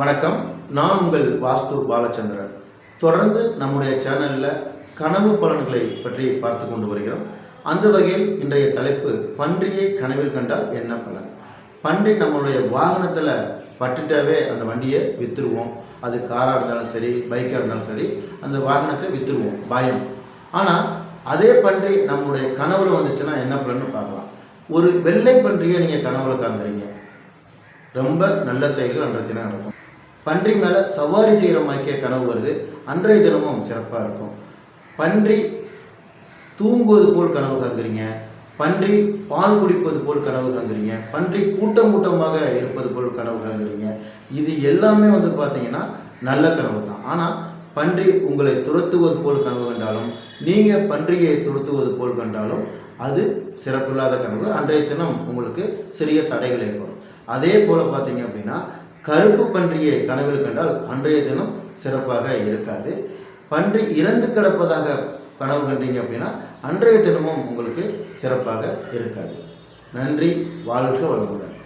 வணக்கம். நான் உங்கள் வாஸ்து பாலச்சந்திரன். தொடர்ந்து நம்முடைய சேனலில் கனவு பலன்களை பற்றி பார்த்து கொண்டு வருகிறோம். அந்த வகையில் இன்றைய தலைப்பு பன்றியை கனவில் கண்டால் என்ன பலன்? பன்றி நம்மளுடைய வாகனத்தில் பட்டுட்டாவே அந்த வண்டியை விற்றுருவோம் அது காராக இருந்தாலும் சரி பைக்காக இருந்தாலும் சரி அந்த வாகனத்தை விற்றுருவோம் பயம். ஆனால் அதே பன்றி நம்மளுடைய கனவுல வந்துச்சுன்னா என்ன பலன்னு பார்க்கலாம். ஒரு வெள்ளை பன்றியை நீங்கள் கனவுல காண்கிறீங்க. ரொம்ப நல்ல செயல்கள் அன்றைய தினம் நடக்கும். பன்றி மேலே சவாரி செய்கிற மாதிரிக்கே கனவு வருது. அன்றைய தினமும் சிறப்பாக இருக்கும். பன்றி தூங்குவது போல் கனவு காங்குறீங்க பன்றி பால் குடிப்பது போல் கனவு காங்குறீங்க பன்றி கூட்டம் கூட்டமாக இருப்பது போல் கனவு காங்குறீங்க இது எல்லாமே வந்து பார்த்தீங்கன்னா நல்ல கனவு தான். ஆனால் பன்றி உங்களை துரத்துவது போல் கனவு கண்டாலும் நீங்கள் பன்றியை துரத்துவது போல் கண்டாலும் அது சிறப்பில்லாத கனவு. அன்றைய தினம் உங்களுக்கு சிறிய தடைகள் ஏற்படும். அதே போல் பார்த்தீங்க அப்படின்னா கருப்பு பன்றியை கனவில் கண்டால் அன்றைய தினம் சிறப்பாக இருக்காது. பன்றி இறந்து கிடப்பதாக கனவு கண்டீங்க அப்படின்னா அன்றைய தினமும் உங்களுக்கு சிறப்பாக இருக்காது. நன்றி வாழ்க வளமுடன்.